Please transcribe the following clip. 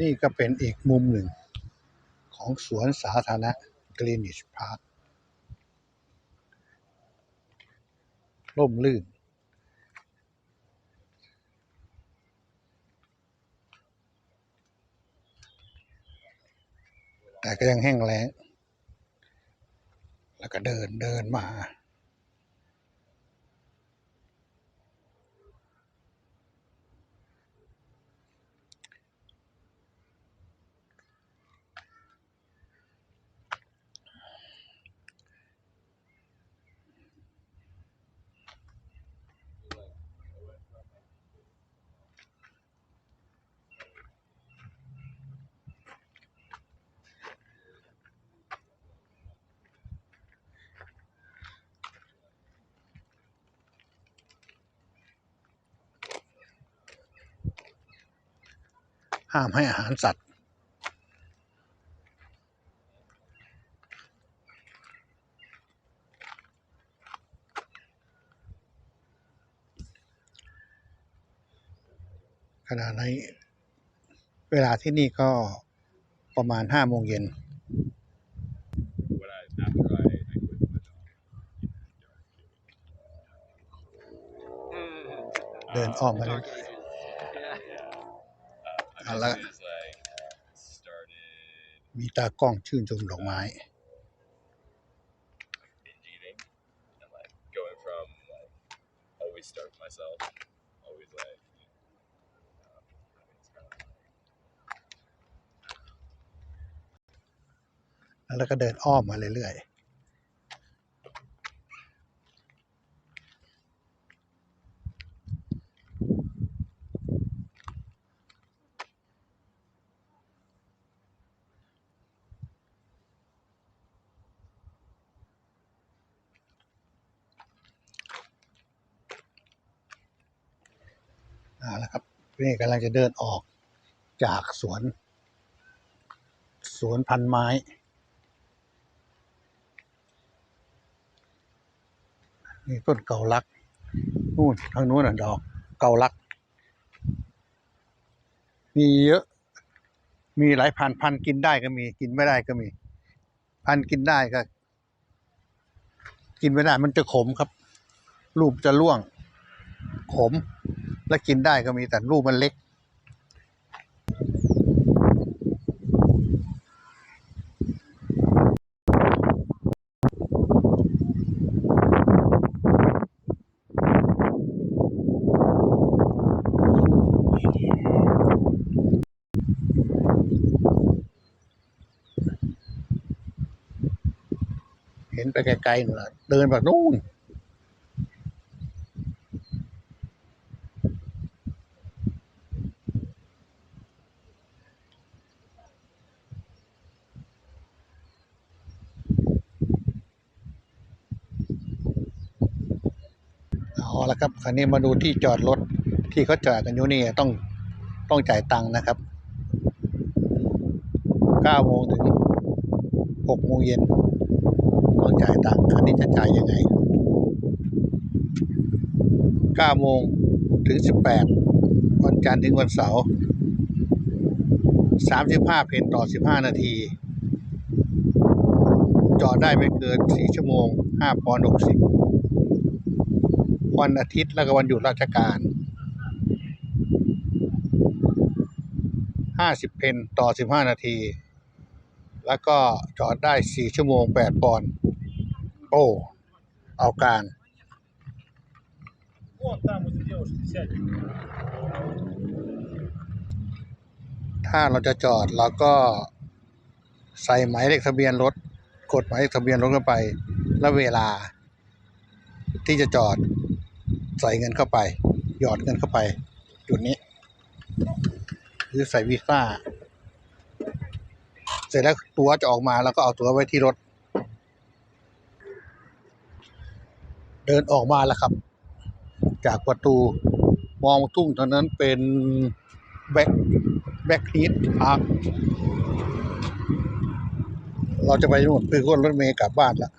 นี่ก็เป็นอีกมุมหนึ่งของสวนสาธารณะกรีนิชพาร์คร่มรื่น แต่ก็ยังแห้งแล้ง แล้วก็เดินเดินมา ห้ามให้อาหารสัตว์ขณะนี้เวลาที่นี่ก็ประมาณห้าโมงเย็น what I after I, I quit my job. เดินอ้อมมาเลย Uh, I I like- basically just like started มีตากล้องชื่นชมดอกไม้ binge eating and like going from like always starve myself, always like. uh, it's kind of แล้วก็เดินอ้อมมาเรื่อยๆ เอาละครับนี่กำลังจะเดินออกจากสวน สวนพันไม้นี่ต้นเกาลักนู่นทางนู้นน่ะดอกเกาลัก มีเยอะ มีหลายพันพันกินได้ก็มี กินไม่ได้ก็มี พันกินได้ก็ กินไม่ได้มันจะขมครับลูกจะร่วง ขม และกินได้ก็มีแต่ลูกมันเล็ก เห็นไปไกลๆนู่นน่ะเดินแบบนู่น ละครับคราวนี้มาดูที่จอดรถที่เขาจอดกันอยู่นี่ต้องต้องจ่ายตังค์นะครับ9โมงถึง6โมงเย็นต้องจ่ายตังค์คันนี้จะจ่ายยังไง9โมงถึง 18 วันจันทร์ถึงวันเสาร์35 เพนต่อ 15 นาที จอดได้ไม่เกิน 4 ชั่วโมง5ปอนด์60 วันอาทิตย์และก็วันหยุดราชการห้าสิบเพนต่อสิบห้านาที แล้วก็จอดได้สี่ชั่วโมงแปดปอนด์โอ้ เอาการถ้าเราจะจอดเราก็ใส่หมายเลขทะเบียนรถ กดหมายเลขทะเบียนรถเข้าไป และเวลาที่จะจอด ใส่เงินเข้าไป หยอดเงินเข้าไป จุดนี้ หรือใส่วีซ่า เสร็จแล้วตัวจะออกมาแล้วก็เอาตัวไว้ที่รถ เดินออกมาแล้วครับ จากประตูมองทุ่งเท่านั้นเป็นแบ็คแบ็คฮีทพาร์คเราจะไปนู่นไปขึ้นรถเมล์กลับบ้านและ